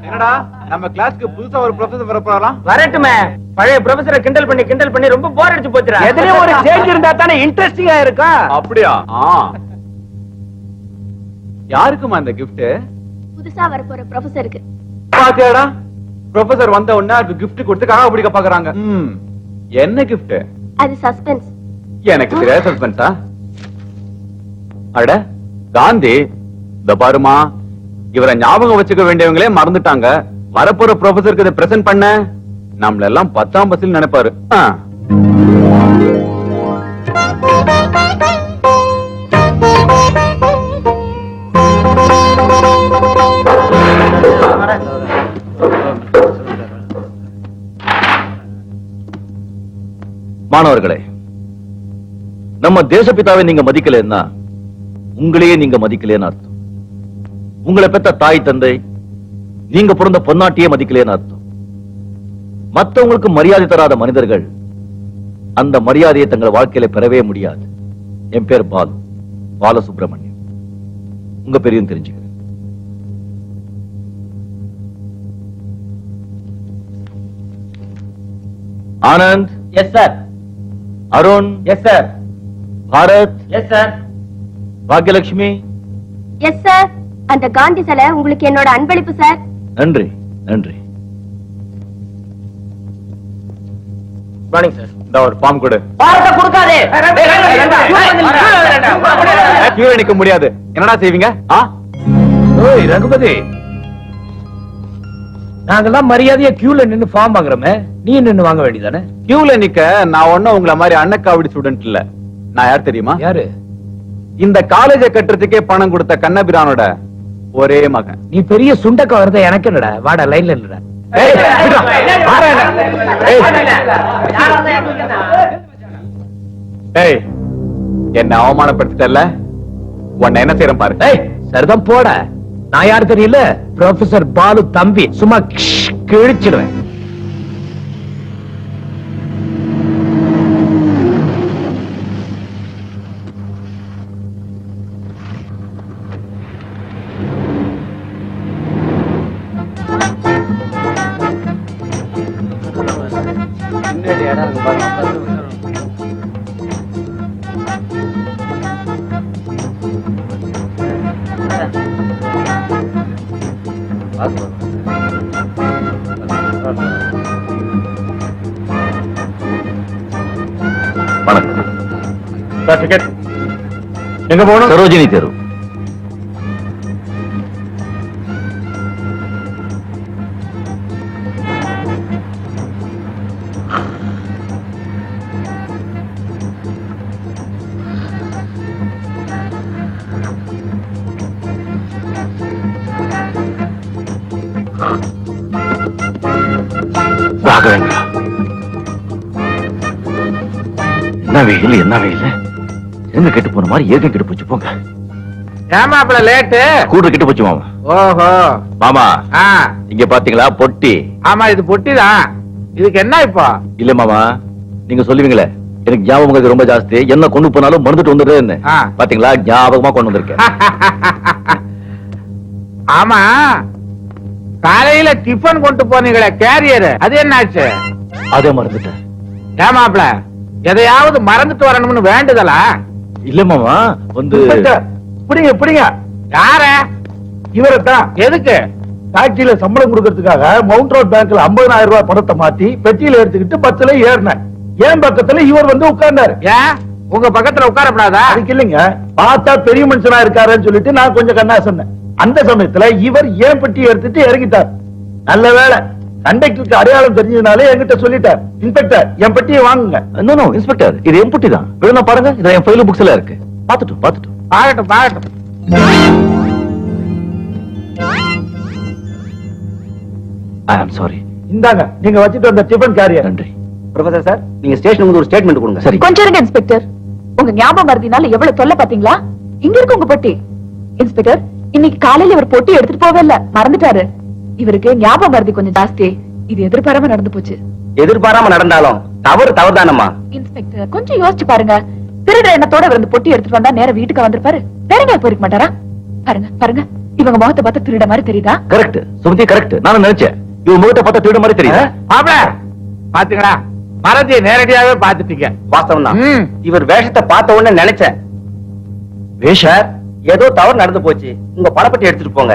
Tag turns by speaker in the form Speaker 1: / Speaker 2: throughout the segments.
Speaker 1: என்னடா நம்ம கிளாஸ்க்கு புதுசா ஒரு ப்ரொஃபசர் வர போறாராம்
Speaker 2: வரட்டுமே. பழைய ப்ரொஃபசரை கிண்டல் பண்ணி கிண்டல் பண்ணி ரொம்ப போர் அடிச்சு போச்சுடா.
Speaker 3: எதுலயும் ஒரு சேஞ்ச் இருந்தா தானே இன்ட்ரெஸ்டிங்கா இருக்கும்
Speaker 1: அப்படியா? ஆ. யாருக்குமா இந்த gift?
Speaker 4: புதுசா வரப்போற ப்ரொஃபசருக்கு
Speaker 1: பாத்தியாடா? ப்ரொஃபசர் வந்த உடனே அதுக்கு gift கொடுத்து காக பிடிக்க பாக்குறாங்க. ம், என்ன gift?
Speaker 4: அது சஸ்பென்ஸ்
Speaker 1: எனக்கு தெரியாத சஸ்பென்ஸா அட காந்தி இந்த பாருமா. இவரை ஞாபகம் வச்சுக்க வேண்டியவங்களே மறந்துட்டாங்க. வரப்போற ப்ரொஃபசருக்கு இதை பிரசன்ட் பண்ண. நம்மள எல்லாம் பத்தாம் பஸ்ல நினைப்பாரு.
Speaker 5: மாணவர்களே நம்ம தேசபிதாவை நீங்க மதிக்கலன்னா உங்களையே நீங்க மதிக்கலன்னு அர்த்தம். உங்களை பெத்த தாய் தந்தை நீங்க பிறந்த பொன்னாட்டியே மதிக்கலன்னு அர்த்தம். மத்தவங்களுக்கு மரியாதை தராத மனிதர்கள் அந்த மரியாதையை தங்கள் வாழ்க்கையில பெறவே முடியாது. என் பேர் பாலு பாலசுப்ரமணியம். உங்க பெரியும் தெரிஞ்சுக்கிறேன். Anand
Speaker 2: yes sir
Speaker 5: Arun
Speaker 2: yes sir
Speaker 5: Bharat
Speaker 2: yes sir
Speaker 5: Bhagyalakshmi
Speaker 4: yes sir அந்த காந்தி சிலை உங்களுக்கு என்னோட அன்பளிப்பு சார்
Speaker 5: நன்றி நன்றி
Speaker 2: மார்னிங் சார்
Speaker 1: இந்த ஒரு ஃபார்ம் கொடு
Speaker 2: பாரத்தை கொடுக்காதே
Speaker 1: கீழே நிக்க முடியாது என்னடா செய்வீங்க ஆ
Speaker 3: ஓய் ரகுபதி நாங்கெல்லாம் மரியாதையா கியூல நின்னு ஃபார்ம் வாங்குறோமே நீ நின்னு வாங்க வேண்டியதானே
Speaker 1: கியூல நிக்க நான் ஒண்ணும் உங்கள மாதிரி அன்னக்காவடி ஸ்டூடெண்ட் இல்ல நான் யார் தெரியுமா
Speaker 3: யாரு
Speaker 1: இந்த காலேஜ கட்டுறதுக்கே பணம் கொடுத்த கண்ணபிரானோட ஒரே மகன்.
Speaker 3: நீ பெரிய சுண்டக்கா வரத எனக்கு என்னடா? வாடா லைன்ல இல்லடா
Speaker 1: ஏய், என்ன? ஏய், ஏய், என்ன அவமானப்படுத்திட்டல உன்னை என்ன செய்யறேன் பாரு.
Speaker 3: ஏய் சரிதான் போட. நான் யாரு தெரியல? ப்ரொஃபசர் பாலு தம்பி. சும்மா கிழிச்சிடுவேன்.
Speaker 5: வணக்கம்.
Speaker 1: எங்க போகணும்?
Speaker 5: சரோஜினி தெரு. என்ன வெயில் என்ன வெயில்? எங்க கெட்டு போன மாதிரி ஏகம் கெட்டு போச்சு போங்க.
Speaker 2: ஏமாப்பிள லேட்டு
Speaker 5: கூட்டு கெட்டு போச்சு மாமா
Speaker 2: ஓஹோ.
Speaker 5: மாமா
Speaker 2: ஆ.
Speaker 5: இங்க பாத்தீங்களா பொட்டி?
Speaker 2: ஆமா இது பொட்டிதான் இதுக்கு என்ன இப்போ?
Speaker 5: இல்ல மாமா. நீங்க சொல்லுவீங்களே எனக்கு ஞாபகம் ரொம்ப ஜாஸ்தி. என்ன கொண்டு போனாலும் மறந்துட்டு வந்துடுறேன்னு. பாத்தீங்களா ஞாபகமா கொண்டு வந்திருக்கேன்.
Speaker 2: ஆமா. காலையில டிஃபன் கொண்டு போனீங்களே கேரியர் அது என்னாச்சு?
Speaker 5: அதே மறந்துட்டேன்.
Speaker 2: ஏமாப்ள எதையாவது மறந்துட்டு வரணும்னு வேண்டுதலா?
Speaker 5: இல்ல மாமா வந்து
Speaker 3: பிடிங்க பிடிங்க.
Speaker 2: யார?
Speaker 3: இவரைத்தான்.
Speaker 2: எதுக்கு?
Speaker 3: டாக்ஸில சம்பளம் கொடுக்கறதுக்காக மவுண்ட் ரோட் பேங்க்ல 50000 ரூபாய் பணத்தை மாத்தி பெட்டியில எடுத்துக்கிட்டு பஸ்ல ஏறினேன். ஏன் பக்கத்துல இவர் வந்து உட்கார்ந்தாரு.
Speaker 2: ஏன் உங்க பக்கத்துல உட்காரப்படாதா?
Speaker 3: அதுக்கு இல்லைங்க. பார்த்தா பெரிய மனுஷனா இருக்காருன்னு சொல்லிட்டு நான் கொஞ்சம் கண்ணா சொன்னேன் அந்த சமயத்துல இவர் ஏன் பெட்டி எடுத்துட்டு இறங்கிட்டார். நல்ல வேளை. கண்டக்டருக்கு அடையாளம் தெரிஞ்சதுனாலே என்கிட்ட சொல்லிட்டார். இன்ஸ்பெக்டர் என் பெட்டியை வாங்குங்க.
Speaker 5: நோ நோ இன்ஸ்பெக்டர் இது என் பொட்டி தான் வேணும்னா பாருங்க இது என் ஃபைல் புக்ஸ்ல இருக்கு. பாத்துட்டோம் பாத்துட்டோம்
Speaker 2: பாகட்டும் பாகட்டும்
Speaker 5: ஐ ஆம் சாரி
Speaker 3: இந்தாங்க நீங்க வச்சுட்டு வந்த டிஃபன் கேரியர்
Speaker 5: நன்றி.
Speaker 1: ப்ரொஃபசர் சார் நீங்க ஸ்டேஷனுக்கு வந்து ஒரு ஸ்டேட்மெண்ட் கொடுங்க.
Speaker 5: சரி.
Speaker 6: கொஞ்சம் இருங்க இன்ஸ்பெக்டர் உங்க ஞாபகம் மருதினால எவ்வளவு தொல்லை பாத்தீங்களா இங்க இருக்கு உங்க பொட்டி. இன்ஸ்பெக்டர் இன்னைக்கு காலையில இவர் பொட்டி எடுத்துட்டு போவே இல்ல. மறந்துட்டாரு. இவருக்கு ஞாபகம் மருதி கொஞ்சம் ஜாஸ்தி. இது எதிர்பாராம நடந்து போச்சு.
Speaker 1: எதிர்பாராம நடந்தாலும் தவறு தவறுதானம்மா?
Speaker 6: இன்ஸ்பெக்டர் கொஞ்சம் யோசிச்சு பாருங்க. திருடுற எண்ணத்தோட இவர் பொட்டி எடுத்துட்டு வந்தா நேரா வீட்டுக்கு வந்திருப்பாரு. எங்கேயா போயிருக்க மாட்டாரா? பாருங்க பாருங்க. இவங்க முகத்தை பார்த்தா திருட மாதிரி தெரியுதா?
Speaker 5: கரெக்ட் சுமதி கரெக்ட் நானும் நினைச்சேன். இவன் முகத்தை பார்த்தா திருட மாதிரி தெரியுது?
Speaker 2: பாத்தீங்களா மறதியை நேரடியாவே பாத்துட்டீங்க
Speaker 7: வாஸ்தவம் தான். இவர் வேஷத்தை பார்த்த உடனே நினைச்சேன்.
Speaker 5: வேஷ
Speaker 7: ஏதோ தவறு நடந்து போச்சு. உங்க பணப்பட்டி எடுத்துட்டு போங்க.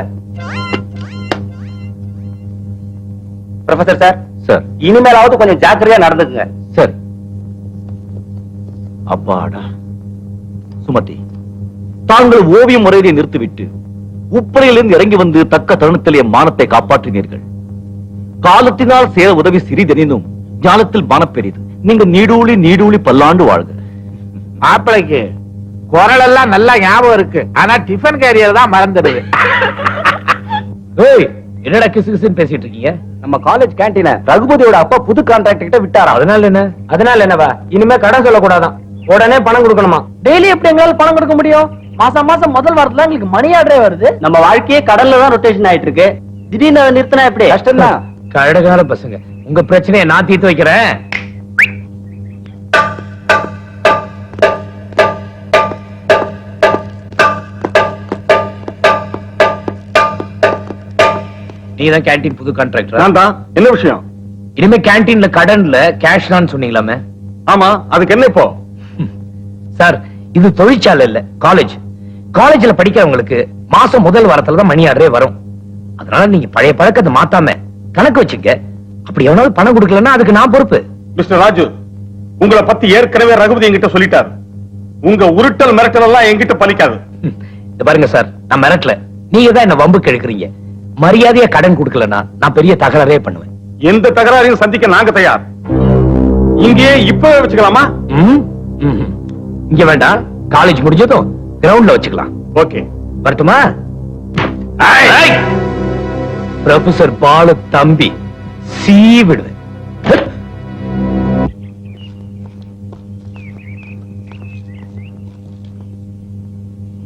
Speaker 7: ப்ரொஃபசர் சார்
Speaker 5: சார்
Speaker 7: இனிமேலாவது கொஞ்சம் ஜாக்கிரதையா நடந்துக்குங்க.
Speaker 5: சரி அப்பாடா. சுமதி தாங்கள் ஓவியம் முறையை நிறுத்திவிட்டு உப்பரையிலிருந்து இறங்கி வந்து தக்க தருணத்தில் மானத்தை காப்பாற்றினீர்கள். காலத்தினால் சேர உதவி சிறிதெனினும் ஞானத்தில் மானம் பெரிது நீங்க நீடூழி நீடூழி பல்லாண்டு வாழ்க.
Speaker 2: மாப்பிளைக்கு குரல் எல்லாம் நல்லா ஞாபகம் இருக்கு. ஆனா டிஃபன் கேரியர் தான் மறந்துடுது.
Speaker 3: என்னடா கிசு கிசுன்னு பேசிட்டு இருக்கீங்க?
Speaker 7: நம்ம காலேஜ் கேண்டீன ரகுபதியோட அப்பா புது கான்ட்ராக்ட் கிட்ட விட்டாரா?
Speaker 3: அதனால என்ன?
Speaker 7: அதனால என்னவா? இனிமே கடன் சொல்லக்கூடாதான். உடனே பணம் கொடுக்கணுமா? டெய்லி எப்படி எங்களால பணம் கொடுக்க முடியும்? மாசம் மாசம் முதல் வாரத்துல எங்களுக்கு மணி ஆர்டரே வருது. நம்ம வாழ்க்கையே கடல்ல தான் ரொட்டேஷன் ஆயிட்டு இருக்கு திடீர்னு நிறுத்தினா எப்படி? கஷ்டம் தான்
Speaker 3: கழகால பசங்க. உங்க பிரச்சனையை நான் தீர்த்து வைக்கிறேன். நீ தான் கேண்டீன் புது கான்ட்ராக்டர்
Speaker 1: நான் தான் என்ன விஷயம்?
Speaker 3: இனிமே கேண்டீன்ல கடன்ல கேஷ் தான் சொன்னீங்களாமே?
Speaker 1: ஆமா. அதுக்கு என்ன இப்போ?
Speaker 3: சார் இது தொழிற்சாலை இல்ல காலேஜ் காலேஜ்ல படிக்கிறவங்களுக்கு மாசம் முதல் வாரத்துல தான் மணி ஆர்டரே வரும். அதனால நீங்க பழைய பழக்கத்தை மாத்தாம கணக்கு வச்சுக்க அப்படி எவனாவது பணம் கொடுக்கலன்னா அதுக்கு நான் பொறுப்பு.
Speaker 8: மிஸ்டர் ராஜு உங்களை பத்தி ஏற்கனவே ரகுபதி என்கிட்ட சொல்லிட்டாரு. உங்க உருட்டல் மிரட்டல் எல்லாம் என்கிட்ட பலிக்காது.
Speaker 3: பாருங்க சார் நான் மிரட்டல. நீங்க தான் என்ன வம்புக்கு எடுக்கிறீங்க மரியாதையா கடன் கொடுக்கலன்னா நான் பெரிய தகராறே பண்ணுவேன்.
Speaker 8: எந்த தகராறையும் சந்திக்க நாங்க தயார். இங்கேயே இப்பவே வச்சுக்கலாமா.
Speaker 3: இங்க வேண்டாம். காலேஜ் முடிஞ்சதும் கிரவுண்ட்ல வச்சுக்கலாம்.
Speaker 8: ஓகே.
Speaker 3: வரட்டுமா? ப்ரொஃபசர் பாலு தம்பி சீவிடுவேன்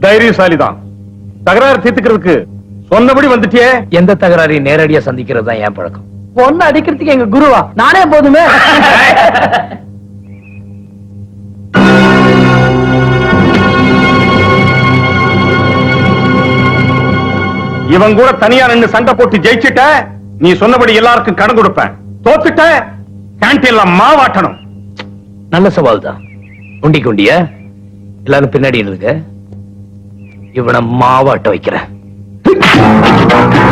Speaker 8: தைரியசாலிதான். தகராறு தீர்த்துக்கிறதுக்கு சொன்னபடி வந்துட்டியே?
Speaker 3: எந்த தகராறையும் நேரடியா சந்திக்கிறது தான் என் பழக்கம்.
Speaker 7: பொண்ணு அடிக்கிறதுக்கு எங்க குருவா? நானே போதுமே.
Speaker 8: இவன் கூட தனியா நின்னு சண்டை போட்டு ஜெயிச்சிட்ட நீ சொன்னபடி எல்லாருக்கும் கடன் கொடுப்பேன். தோத்துட்ட கேன்டீன்ல மாவாட்டணும்
Speaker 3: நல்ல சவால் தான். குண்டி குண்டிய? எல்லாரும் பின்னாடி இருந்துங்க இவனை மாவாட்ட வைக்கிறேன்.
Speaker 5: Thank you.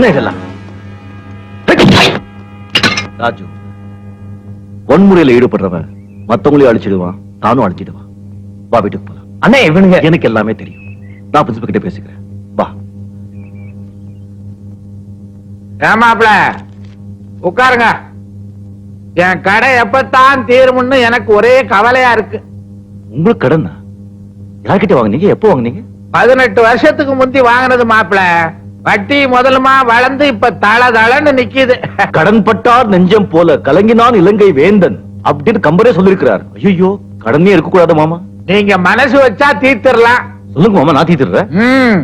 Speaker 5: என்ன இதெல்லாம்? ராஜு வன்முறையில ஈடுபடுறவன் மத்தவங்களையும் அழிச்சிடுவான் தானும் அழிச்சிடுவான் வா வீட்டுக்கு போலாம்.
Speaker 3: அண்ணே இவனுங்க
Speaker 5: எனக்கு எல்லாமே தெரியும். நான் பிரின்சிபல் கிட்ட பேசிக்கிறேன். வா.
Speaker 2: ஏமாப்ல உட்காருங்க. என் கடை எப்பத்தான் தீரும்னு எனக்கு ஒரே கவலையா இருக்கு.
Speaker 5: உங்களுக்கு கடன் யார்கிட்ட வாங்குனீங்க? எப்போ வாங்குனீங்க?
Speaker 2: பதினெட்டு வருஷத்துக்கு முந்தி வாங்கினது மாப்பிள. வட்டி முதலுமா வளர்ந்து இப்ப தள தளன்னு நிக்குது.
Speaker 5: கடன் பட்டார் நெஞ்சம் போல கலங்கினான் இலங்கை வேந்தன் அப்படின்னு கம்பரே சொல்லிருக்கிறார். ஐயோ கடனே இருக்க கூடாது மாமா.
Speaker 2: நீங்க மனசு வச்சா தீர்த்திடலாம்.
Speaker 5: சொல்லுங்க மாமா நான் தீத்துறேன்
Speaker 2: ம்.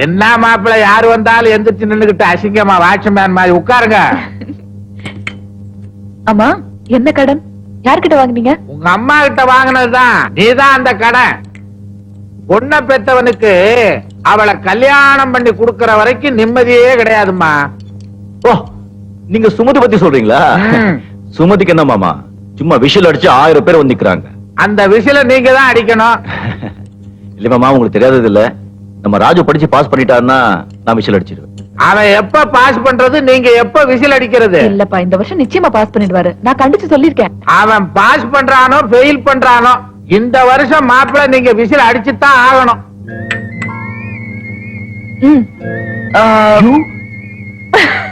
Speaker 2: என்ன மாப்பிள்ள யாரு வந்தாலும் எந்திரிச்சு நின்னுகிட்டு அசிங்கமா வாட்ச்மேன் மாதிரி உட்காருங்க.
Speaker 6: ஆமா என்ன கடன்? யார்கிட்ட வாங்குனீங்க?
Speaker 2: உங்க அம்மா கிட்ட வாங்கினதுதான். நீதான் அந்த கடன். பொண்ணை பெத்தவனுக்கு அவளை கல்யாணம் பண்ணி கொடுக்கற வரைக்கும் நிம்மதியே கிடையாதும்மா.
Speaker 5: ஓ நீங்க சுமதி பத்தி சொல்றீங்களா. சுமதிக்கு என்ன மாமா? சும்மா விஷல் அடிச்சு ஆயிரம் பேர் வந்து நிக்கிறாங்க.
Speaker 2: அந்த விசில நீங்க தான் அடிக்கணும்.
Speaker 5: இல்ல மாமா உங்களுக்கு தெரியாதது இல்ல. நம்ம ராஜு படிச்சு பாஸ் பண்ணிட்டாருன்னா நான் விஷல் அடிச்சிருவேன்.
Speaker 2: அவன் எப்ப பாஸ் பண்றது நீங்க எப்ப விசில் அடிக்கிறது?
Speaker 6: இல்லப்பா இந்த வருஷம் நிச்சயமா பாஸ் பண்ணிடுவாரு. நான் கண்டிச்சு சொல்லிருக்கேன்
Speaker 2: அவன் பாஸ் பண்றானோ ஃபெயில் பண்றானோ இந்த வருஷம் மாப்பிள்ள நீங்க விசில் அடிச்சுதான் ஆகணும்.
Speaker 6: ம். ஆ,